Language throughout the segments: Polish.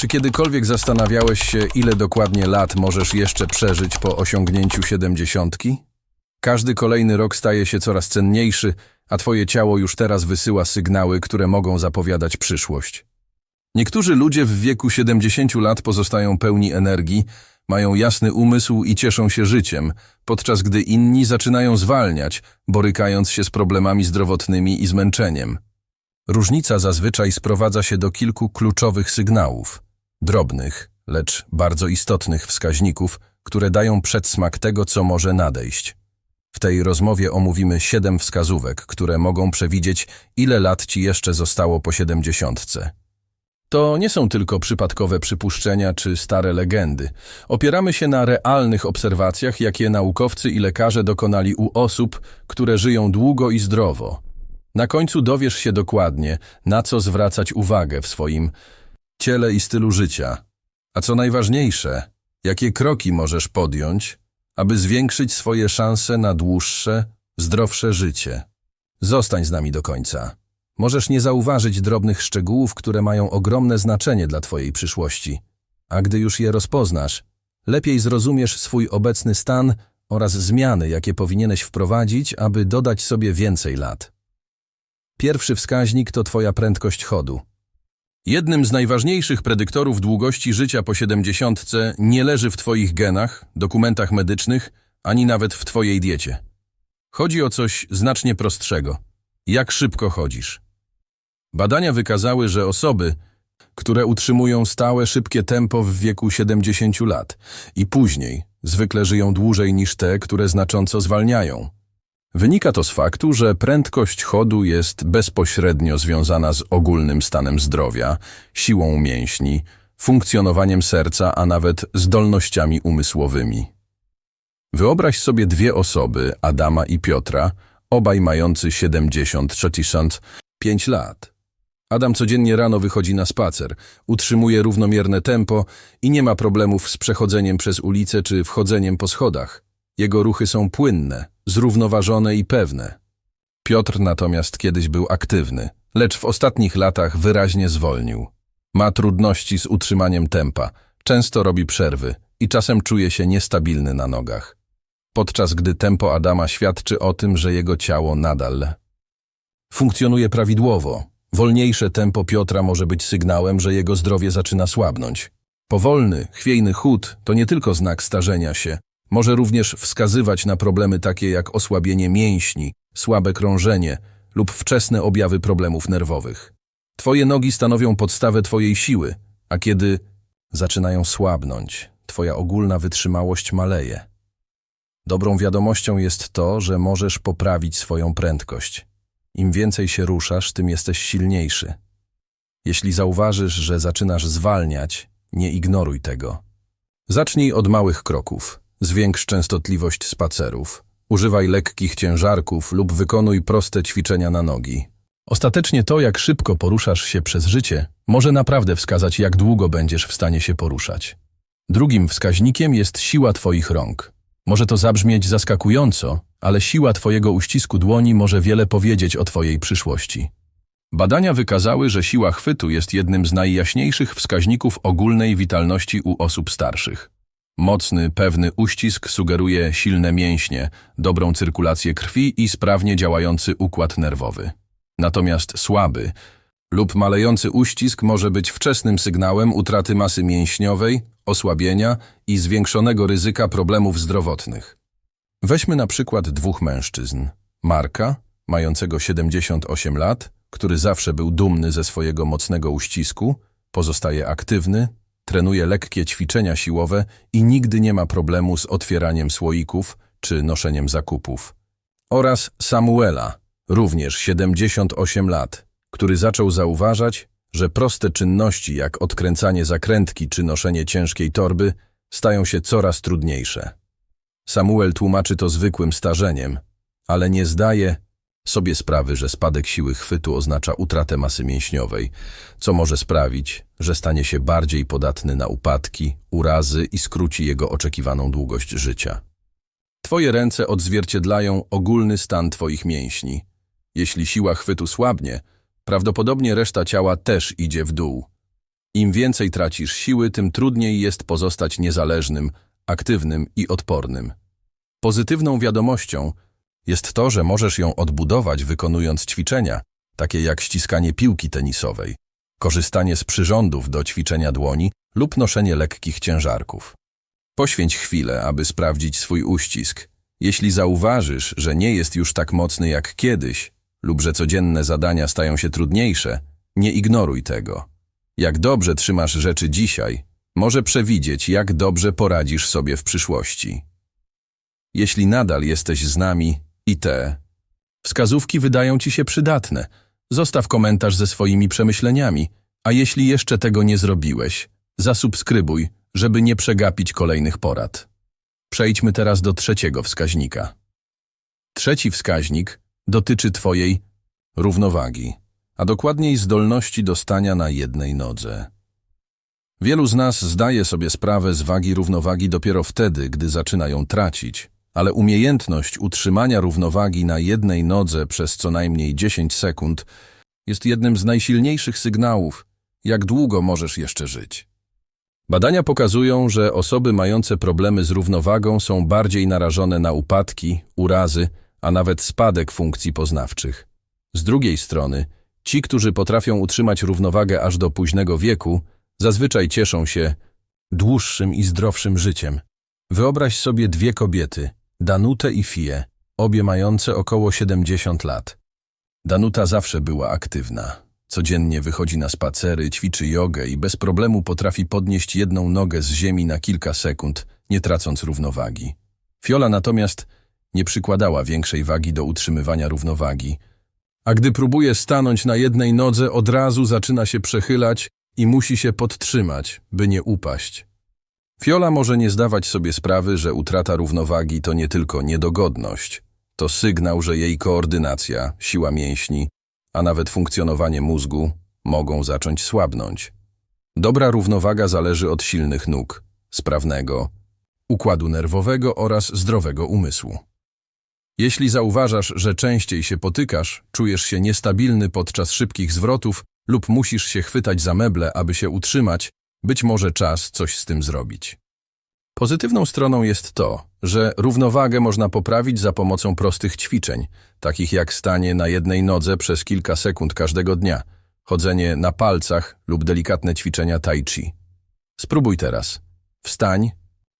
Czy kiedykolwiek zastanawiałeś się, ile dokładnie lat możesz jeszcze przeżyć po osiągnięciu siedemdziesiątki? Każdy kolejny rok staje się coraz cenniejszy, a twoje ciało już teraz wysyła sygnały, które mogą zapowiadać przyszłość. Niektórzy ludzie w wieku 70 lat pozostają pełni energii, mają jasny umysł i cieszą się życiem, podczas gdy inni zaczynają zwalniać, borykając się z problemami zdrowotnymi i zmęczeniem. Różnica zazwyczaj sprowadza się do kilku kluczowych sygnałów, drobnych, lecz bardzo istotnych wskaźników, które dają przedsmak tego, co może nadejść. W tej rozmowie omówimy siedem wskazówek, które mogą przewidzieć, ile lat ci jeszcze zostało po siedemdziesiątce. To nie są tylko przypadkowe przypuszczenia czy stare legendy. Opieramy się na realnych obserwacjach, jakie naukowcy i lekarze dokonali u osób, które żyją długo i zdrowo. Na końcu dowiesz się dokładnie, na co zwracać uwagę w swoim ciele i stylu życia. A co najważniejsze, jakie kroki możesz podjąć, aby zwiększyć swoje szanse na dłuższe, zdrowsze życie. Zostań z nami do końca. Możesz nie zauważyć drobnych szczegółów, które mają ogromne znaczenie dla Twojej przyszłości. A gdy już je rozpoznasz, lepiej zrozumiesz swój obecny stan oraz zmiany, jakie powinieneś wprowadzić, aby dodać sobie więcej lat. Pierwszy wskaźnik to Twoja prędkość chodu. Jednym z najważniejszych predyktorów długości życia po siedemdziesiątce nie leży w Twoich genach, dokumentach medycznych, ani nawet w Twojej diecie. Chodzi o coś znacznie prostszego. Jak szybko chodzisz? Badania wykazały, że osoby, które utrzymują stałe, szybkie tempo w wieku 70 lat i później, zwykle żyją dłużej niż te, które znacząco zwalniają. Wynika to z faktu, że prędkość chodu jest bezpośrednio związana z ogólnym stanem zdrowia, siłą mięśni, funkcjonowaniem serca, a nawet zdolnościami umysłowymi. Wyobraź sobie dwie osoby, Adama i Piotra, obaj mający 70-65 lat. Adam codziennie rano wychodzi na spacer, utrzymuje równomierne tempo i nie ma problemów z przechodzeniem przez ulicę czy wchodzeniem po schodach. Jego ruchy są płynne, zrównoważone i pewne. Piotr natomiast kiedyś był aktywny, lecz w ostatnich latach wyraźnie zwolnił. Ma trudności z utrzymaniem tempa, często robi przerwy i czasem czuje się niestabilny na nogach. Podczas gdy tempo Adama świadczy o tym, że jego ciało nadal funkcjonuje prawidłowo. Wolniejsze tempo Piotra może być sygnałem, że jego zdrowie zaczyna słabnąć. Powolny, chwiejny chód to nie tylko znak starzenia się, może również wskazywać na problemy takie jak osłabienie mięśni, słabe krążenie lub wczesne objawy problemów nerwowych. Twoje nogi stanowią podstawę Twojej siły, a kiedy zaczynają słabnąć, Twoja ogólna wytrzymałość maleje. Dobrą wiadomością jest to, że możesz poprawić swoją prędkość. Im więcej się ruszasz, tym jesteś silniejszy. Jeśli zauważysz, że zaczynasz zwalniać, nie ignoruj tego. Zacznij od małych kroków. Zwiększ częstotliwość spacerów. Używaj lekkich ciężarków lub wykonuj proste ćwiczenia na nogi. Ostatecznie to, jak szybko poruszasz się przez życie, może naprawdę wskazać, jak długo będziesz w stanie się poruszać. Drugim wskaźnikiem jest siła Twoich rąk. Może to zabrzmieć zaskakująco, ale siła Twojego uścisku dłoni może wiele powiedzieć o Twojej przyszłości. Badania wykazały, że siła chwytu jest jednym z najjaśniejszych wskaźników ogólnej witalności u osób starszych. Mocny, pewny uścisk sugeruje silne mięśnie, dobrą cyrkulację krwi i sprawnie działający układ nerwowy. Natomiast słaby lub malejący uścisk może być wczesnym sygnałem utraty masy mięśniowej, osłabienia i zwiększonego ryzyka problemów zdrowotnych. Weźmy na przykład dwóch mężczyzn. Marka, mającego 78 lat, który zawsze był dumny ze swojego mocnego uścisku, pozostaje aktywny, trenuje lekkie ćwiczenia siłowe i nigdy nie ma problemu z otwieraniem słoików czy noszeniem zakupów. Oraz Samuela, również 78 lat, który zaczął zauważać, że proste czynności jak odkręcanie zakrętki czy noszenie ciężkiej torby stają się coraz trudniejsze. Samuel tłumaczy to zwykłym starzeniem, ale nie zdaje sobie sprawy, że spadek siły chwytu oznacza utratę masy mięśniowej, co może sprawić, że stanie się bardziej podatny na upadki, urazy i skróci jego oczekiwaną długość życia. Twoje ręce odzwierciedlają ogólny stan Twoich mięśni. Jeśli siła chwytu słabnie, prawdopodobnie reszta ciała też idzie w dół. Im więcej tracisz siły, tym trudniej jest pozostać niezależnym, aktywnym i odpornym. Pozytywną wiadomością jest to, że możesz ją odbudować wykonując ćwiczenia, takie jak ściskanie piłki tenisowej, korzystanie z przyrządów do ćwiczenia dłoni lub noszenie lekkich ciężarków. Poświęć chwilę, aby sprawdzić swój uścisk. Jeśli zauważysz, że nie jest już tak mocny jak kiedyś lub że codzienne zadania stają się trudniejsze, nie ignoruj tego. Jak dobrze trzymasz rzeczy dzisiaj, może przewidzieć, jak dobrze poradzisz sobie w przyszłości. Jeśli nadal jesteś z nami i te wskazówki wydają ci się przydatne, zostaw komentarz ze swoimi przemyśleniami, a jeśli jeszcze tego nie zrobiłeś, zasubskrybuj, żeby nie przegapić kolejnych porad. Przejdźmy teraz do trzeciego wskaźnika. Trzeci wskaźnik dotyczy Twojej równowagi, a dokładniej zdolności do stania na jednej nodze. Wielu z nas zdaje sobie sprawę z wagi równowagi dopiero wtedy, gdy zaczyna ją tracić, ale umiejętność utrzymania równowagi na jednej nodze przez co najmniej 10 sekund jest jednym z najsilniejszych sygnałów, jak długo możesz jeszcze żyć. Badania pokazują, że osoby mające problemy z równowagą są bardziej narażone na upadki, urazy, a nawet spadek funkcji poznawczych. Z drugiej strony, ci, którzy potrafią utrzymać równowagę aż do późnego wieku, zazwyczaj cieszą się dłuższym i zdrowszym życiem. Wyobraź sobie dwie kobiety, Danutę i Fię, obie mające około 70 lat. Danuta zawsze była aktywna. Codziennie wychodzi na spacery, ćwiczy jogę i bez problemu potrafi podnieść jedną nogę z ziemi na kilka sekund, nie tracąc równowagi. Fiola natomiast nie przykładała większej wagi do utrzymywania równowagi, a gdy próbuje stanąć na jednej nodze, od razu zaczyna się przechylać i musi się podtrzymać, by nie upaść. Fiola może nie zdawać sobie sprawy, że utrata równowagi to nie tylko niedogodność, to sygnał, że jej koordynacja, siła mięśni, a nawet funkcjonowanie mózgu mogą zacząć słabnąć. Dobra równowaga zależy od silnych nóg, sprawnego układu nerwowego oraz zdrowego umysłu. Jeśli zauważasz, że częściej się potykasz, czujesz się niestabilny podczas szybkich zwrotów lub musisz się chwytać za meble, aby się utrzymać, być może czas coś z tym zrobić. Pozytywną stroną jest to, że równowagę można poprawić za pomocą prostych ćwiczeń, takich jak stanie na jednej nodze przez kilka sekund każdego dnia, chodzenie na palcach lub delikatne ćwiczenia tai chi. Spróbuj teraz. Wstań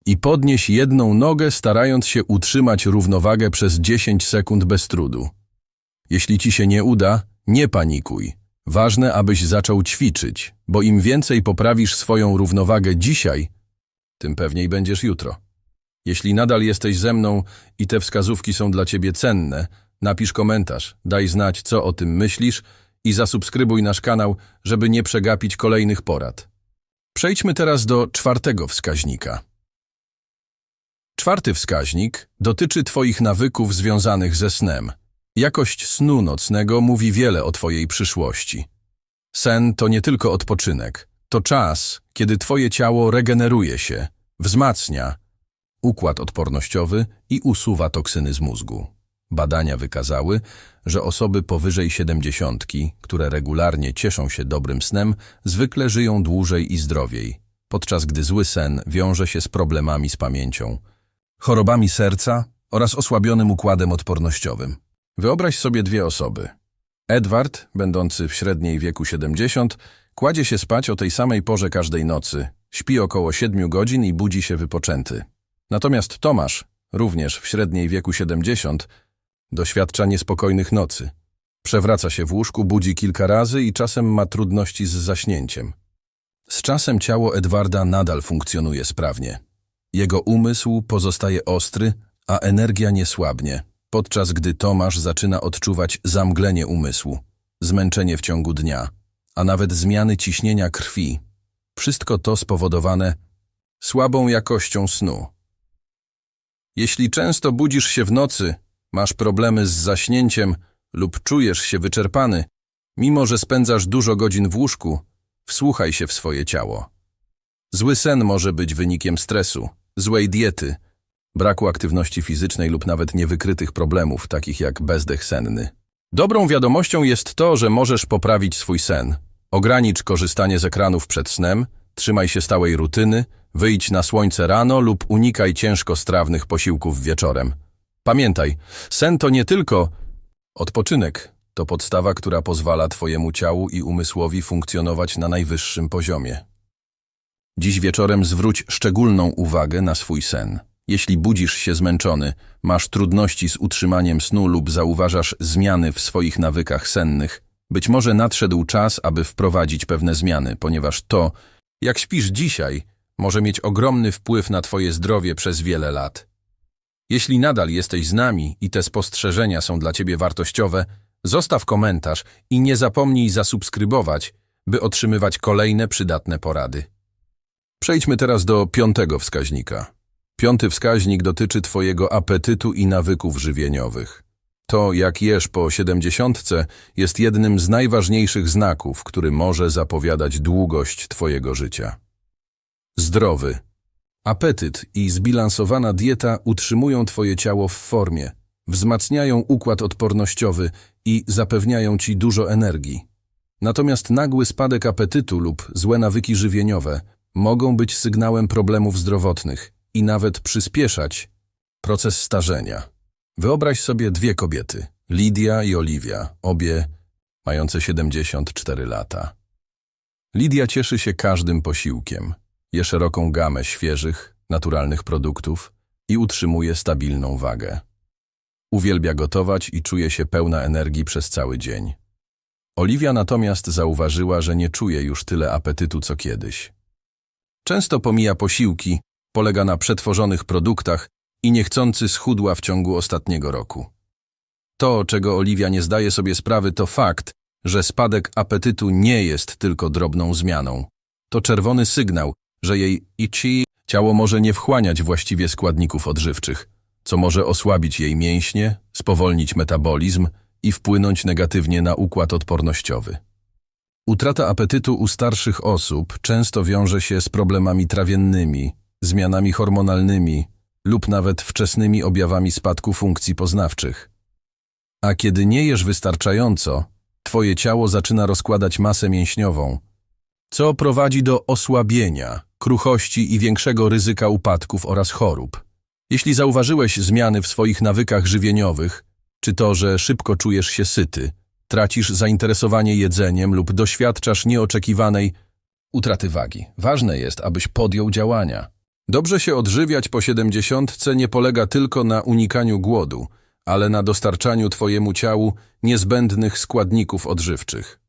i podnieś jedną nogę, starając się utrzymać równowagę przez 10 sekund bez trudu. Jeśli ci się nie uda, nie panikuj. Ważne, abyś zaczął ćwiczyć, bo im więcej poprawisz swoją równowagę dzisiaj, tym pewniej będziesz jutro. Jeśli nadal jesteś ze mną i te wskazówki są dla ciebie cenne, napisz komentarz, daj znać, co o tym myślisz i zasubskrybuj nasz kanał, żeby nie przegapić kolejnych porad. Przejdźmy teraz do czwartego wskaźnika. Czwarty wskaźnik dotyczy Twoich nawyków związanych ze snem. Jakość snu nocnego mówi wiele o Twojej przyszłości. Sen to nie tylko odpoczynek, to czas, kiedy Twoje ciało regeneruje się, wzmacnia układ odpornościowy i usuwa toksyny z mózgu. Badania wykazały, że osoby powyżej siedemdziesiątki, które regularnie cieszą się dobrym snem, zwykle żyją dłużej i zdrowiej, podczas gdy zły sen wiąże się z problemami z pamięcią, chorobami serca oraz osłabionym układem odpornościowym. Wyobraź sobie dwie osoby. Edward, będący w średniej wieku 70, kładzie się spać o tej samej porze każdej nocy, śpi około 7 godzin i budzi się wypoczęty. Natomiast Tomasz, również w średniej wieku 70, doświadcza niespokojnych nocy. Przewraca się w łóżku, budzi kilka razy i czasem ma trudności z zaśnięciem. Z czasem ciało Edwarda nadal funkcjonuje sprawnie. Jego umysł pozostaje ostry, a energia nie słabnie, podczas gdy Tomasz zaczyna odczuwać zamglenie umysłu, zmęczenie w ciągu dnia, a nawet zmiany ciśnienia krwi. Wszystko to spowodowane słabą jakością snu. Jeśli często budzisz się w nocy, masz problemy z zaśnięciem lub czujesz się wyczerpany, mimo że spędzasz dużo godzin w łóżku, wsłuchaj się w swoje ciało. Zły sen może być wynikiem stresu, złej diety, braku aktywności fizycznej lub nawet niewykrytych problemów, takich jak bezdech senny. Dobrą wiadomością jest to, że możesz poprawić swój sen, Ogranicz korzystanie z ekranów przed snem, trzymaj się stałej rutyny, wyjdź na słońce rano lub unikaj ciężkostrawnych posiłków wieczorem. Pamiętaj, sen to nie tylko odpoczynek, to podstawa, która pozwala Twojemu ciału i umysłowi funkcjonować na najwyższym poziomie. Dziś wieczorem zwróć szczególną uwagę na swój sen. Jeśli budzisz się zmęczony, masz trudności z utrzymaniem snu lub zauważasz zmiany w swoich nawykach sennych, być może nadszedł czas, aby wprowadzić pewne zmiany, ponieważ to, jak śpisz dzisiaj, może mieć ogromny wpływ na Twoje zdrowie przez wiele lat. Jeśli nadal jesteś z nami i te spostrzeżenia są dla Ciebie wartościowe, zostaw komentarz i nie zapomnij zasubskrybować, by otrzymywać kolejne przydatne porady. Przejdźmy teraz do piątego wskaźnika. Piąty wskaźnik dotyczy Twojego apetytu i nawyków żywieniowych. To, jak jesz po siedemdziesiątce, jest jednym z najważniejszych znaków, który może zapowiadać długość Twojego życia. Zdrowy. Apetyt i zbilansowana dieta utrzymują Twoje ciało w formie, wzmacniają układ odpornościowy i zapewniają Ci dużo energii. Natomiast nagły spadek apetytu lub złe nawyki żywieniowe mogą być sygnałem problemów zdrowotnych i nawet przyspieszać proces starzenia. Wyobraź sobie dwie kobiety, Lidia i Oliwia, obie mające 74 lata. Lidia cieszy się każdym posiłkiem, je szeroką gamę świeżych, naturalnych produktów i utrzymuje stabilną wagę. Uwielbia gotować i czuje się pełna energii przez cały dzień. Oliwia natomiast zauważyła, że nie czuje już tyle apetytu co kiedyś. Często pomija posiłki, polega na przetworzonych produktach i niechcący schudła w ciągu ostatniego roku. To, czego Oliwia nie zdaje sobie sprawy, to fakt, że spadek apetytu nie jest tylko drobną zmianą. To czerwony sygnał, że jej ichi ciało może nie wchłaniać właściwie składników odżywczych, co może osłabić jej mięśnie, spowolnić metabolizm i wpłynąć negatywnie na układ odpornościowy. Utrata apetytu u starszych osób często wiąże się z problemami trawiennymi, zmianami hormonalnymi lub nawet wczesnymi objawami spadku funkcji poznawczych. A kiedy nie jesz wystarczająco, twoje ciało zaczyna rozkładać masę mięśniową, co prowadzi do osłabienia, kruchości i większego ryzyka upadków oraz chorób. Jeśli zauważyłeś zmiany w swoich nawykach żywieniowych, czy to, że szybko czujesz się syty, tracisz zainteresowanie jedzeniem lub doświadczasz nieoczekiwanej utraty wagi, ważne jest, abyś podjął działania. Dobrze się odżywiać po siedemdziesiątce nie polega tylko na unikaniu głodu, ale na dostarczaniu Twojemu ciału niezbędnych składników odżywczych.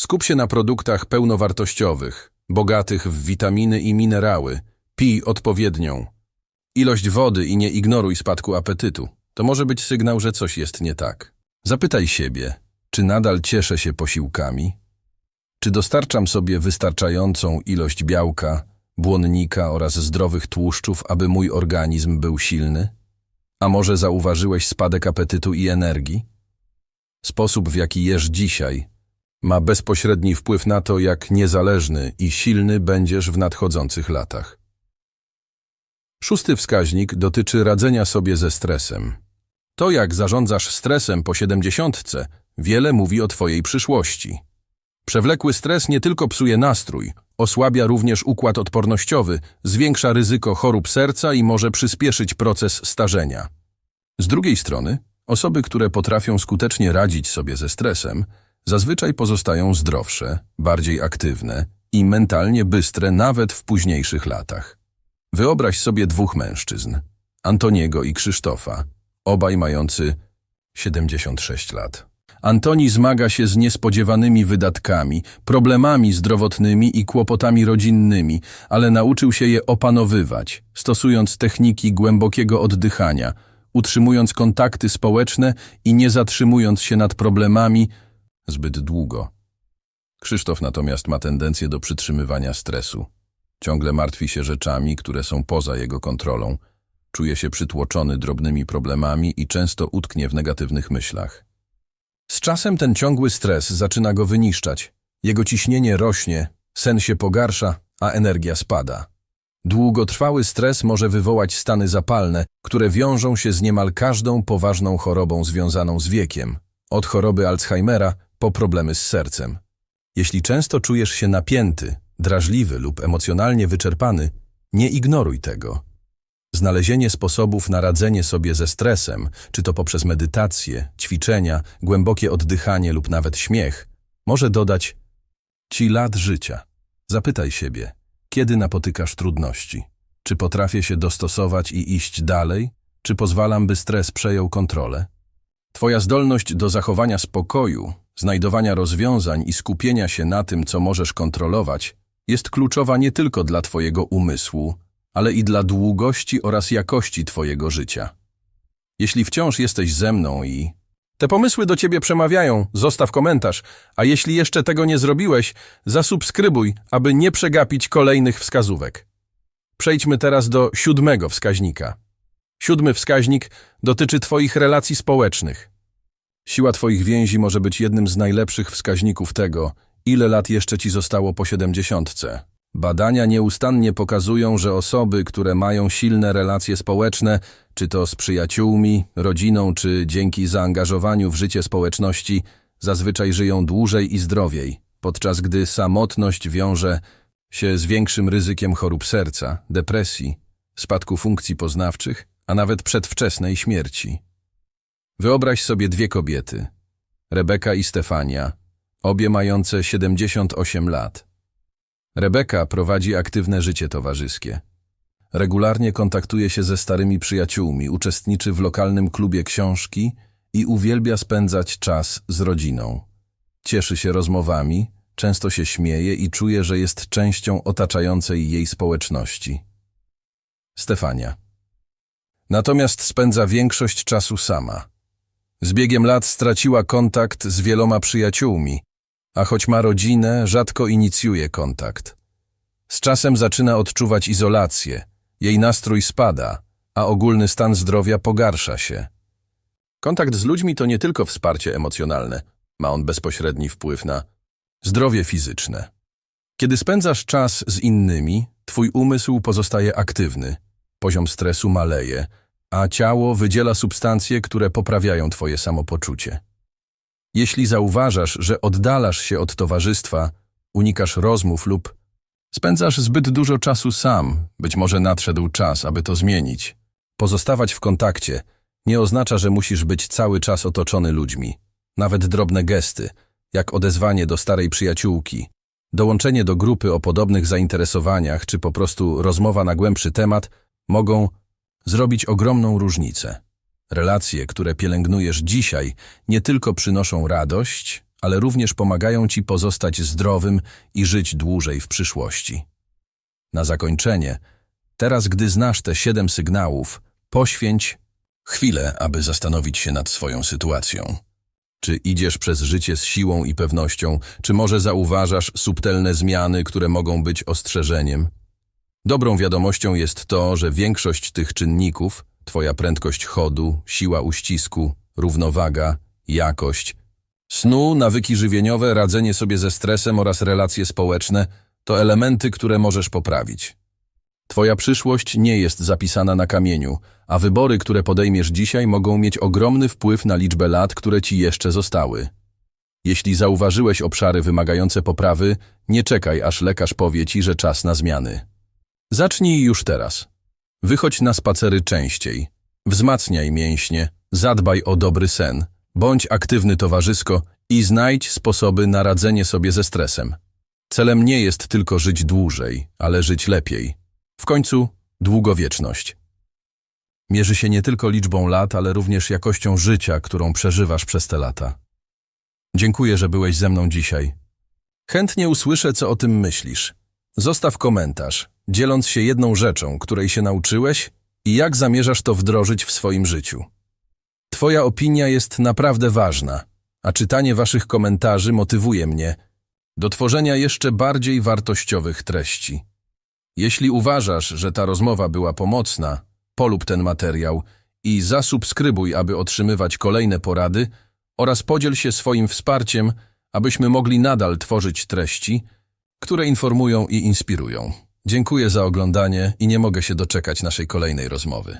Skup się na produktach pełnowartościowych, bogatych w witaminy i minerały. Pij odpowiednią ilość wody i nie ignoruj spadku apetytu. To może być sygnał, że coś jest nie tak. Zapytaj siebie, czy nadal cieszę się posiłkami? Czy dostarczam sobie wystarczającą ilość białka, błonnika oraz zdrowych tłuszczów, aby mój organizm był silny? A może zauważyłeś spadek apetytu i energii? Sposób, w jaki jesz dzisiaj, ma bezpośredni wpływ na to, jak niezależny i silny będziesz w nadchodzących latach. Szósty wskaźnik dotyczy radzenia sobie ze stresem. To, jak zarządzasz stresem po siedemdziesiątce, wiele mówi o Twojej przyszłości. Przewlekły stres nie tylko psuje nastrój, osłabia również układ odpornościowy, zwiększa ryzyko chorób serca i może przyspieszyć proces starzenia. Z drugiej strony, osoby, które potrafią skutecznie radzić sobie ze stresem, zazwyczaj pozostają zdrowsze, bardziej aktywne i mentalnie bystre nawet w późniejszych latach. Wyobraź sobie dwóch mężczyzn, Antoniego i Krzysztofa, obaj mający 76 lat. Antoni zmaga się z niespodziewanymi wydatkami, problemami zdrowotnymi i kłopotami rodzinnymi, ale nauczył się je opanowywać, stosując techniki głębokiego oddychania, utrzymując kontakty społeczne i nie zatrzymując się nad problemami zbyt długo. Krzysztof natomiast ma tendencję do przytrzymywania stresu. Ciągle martwi się rzeczami, które są poza jego kontrolą. Czuje się przytłoczony drobnymi problemami i często utknie w negatywnych myślach. Z czasem ten ciągły stres zaczyna go wyniszczać. Jego ciśnienie rośnie, sen się pogarsza, a energia spada. Długotrwały stres może wywołać stany zapalne, które wiążą się z niemal każdą poważną chorobą związaną z wiekiem, od choroby Alzheimera po problemy z sercem. Jeśli często czujesz się napięty, drażliwy lub emocjonalnie wyczerpany, nie ignoruj tego. Znalezienie sposobów na radzenie sobie ze stresem, czy to poprzez medytację, ćwiczenia, głębokie oddychanie lub nawet śmiech, może dodać ci lat życia. Zapytaj siebie, kiedy napotykasz trudności? Czy potrafię się dostosować i iść dalej? Czy pozwalam, by stres przejął kontrolę? Twoja zdolność do zachowania spokoju, znajdowania rozwiązań i skupienia się na tym, co możesz kontrolować, jest kluczowa nie tylko dla Twojego umysłu, ale i dla długości oraz jakości Twojego życia. Jeśli wciąż jesteś ze mną i te pomysły do Ciebie przemawiają, zostaw komentarz, a jeśli jeszcze tego nie zrobiłeś, zasubskrybuj, aby nie przegapić kolejnych wskazówek. Przejdźmy teraz do siódmego wskaźnika. Siódmy wskaźnik dotyczy Twoich relacji społecznych. Siła Twoich więzi może być jednym z najlepszych wskaźników tego, ile lat jeszcze Ci zostało po siedemdziesiątce. Badania nieustannie pokazują, że osoby, które mają silne relacje społeczne, czy to z przyjaciółmi, rodziną, czy dzięki zaangażowaniu w życie społeczności, zazwyczaj żyją dłużej i zdrowiej, podczas gdy samotność wiąże się z większym ryzykiem chorób serca, depresji, spadku funkcji poznawczych, a nawet przedwczesnej śmierci. Wyobraź sobie dwie kobiety, Rebeka i Stefania, obie mające 78 lat. Rebeka prowadzi aktywne życie towarzyskie. Regularnie kontaktuje się ze starymi przyjaciółmi, uczestniczy w lokalnym klubie książki i uwielbia spędzać czas z rodziną. Cieszy się rozmowami, często się śmieje i czuje, że jest częścią otaczającej jej społeczności. Stefania. Natomiast spędza większość czasu sama. Z biegiem lat straciła kontakt z wieloma przyjaciółmi, a choć ma rodzinę, rzadko inicjuje kontakt. Z czasem zaczyna odczuwać izolację, jej nastrój spada, a ogólny stan zdrowia pogarsza się. Kontakt z ludźmi to nie tylko wsparcie emocjonalne, ma on bezpośredni wpływ na zdrowie fizyczne. Kiedy spędzasz czas z innymi, twój umysł pozostaje aktywny, poziom stresu maleje, a ciało wydziela substancje, które poprawiają twoje samopoczucie. Jeśli zauważasz, że oddalasz się od towarzystwa, unikasz rozmów lub spędzasz zbyt dużo czasu sam, być może nadszedł czas, aby to zmienić. Pozostawać w kontakcie nie oznacza, że musisz być cały czas otoczony ludźmi. Nawet drobne gesty, jak odezwanie do starej przyjaciółki, dołączenie do grupy o podobnych zainteresowaniach czy po prostu rozmowa na głębszy temat mogą zrobić ogromną różnicę. Relacje, które pielęgnujesz dzisiaj, nie tylko przynoszą radość, ale również pomagają ci pozostać zdrowym i żyć dłużej w przyszłości. Na zakończenie, teraz gdy znasz te siedem sygnałów, poświęć chwilę, aby zastanowić się nad swoją sytuacją. Czy idziesz przez życie z siłą i pewnością, czy może zauważasz subtelne zmiany, które mogą być ostrzeżeniem? Dobrą wiadomością jest to, że większość tych czynników, twoja prędkość chodu, siła uścisku, równowaga, jakość, snu, nawyki żywieniowe, radzenie sobie ze stresem oraz relacje społeczne, to elementy, które możesz poprawić. Twoja przyszłość nie jest zapisana na kamieniu, a wybory, które podejmiesz dzisiaj, mogą mieć ogromny wpływ na liczbę lat, które ci jeszcze zostały. Jeśli zauważyłeś obszary wymagające poprawy, nie czekaj, aż lekarz powie ci, że czas na zmiany. Zacznij już teraz. Wychodź na spacery częściej. Wzmacniaj mięśnie, zadbaj o dobry sen, bądź aktywny towarzysko i znajdź sposoby na radzenie sobie ze stresem. Celem nie jest tylko żyć dłużej, ale żyć lepiej. W końcu długowieczność. Mierzy się nie tylko liczbą lat, ale również jakością życia, którą przeżywasz przez te lata. Dziękuję, że byłeś ze mną dzisiaj. Chętnie usłyszę, co o tym myślisz. Zostaw komentarz, dzieląc się jedną rzeczą, której się nauczyłeś i jak zamierzasz to wdrożyć w swoim życiu. Twoja opinia jest naprawdę ważna, a czytanie waszych komentarzy motywuje mnie do tworzenia jeszcze bardziej wartościowych treści. Jeśli uważasz, że ta rozmowa była pomocna, polub ten materiał i zasubskrybuj, aby otrzymywać kolejne porady oraz podziel się swoim wsparciem, abyśmy mogli nadal tworzyć treści, które informują i inspirują. Dziękuję za oglądanie i nie mogę się doczekać naszej kolejnej rozmowy.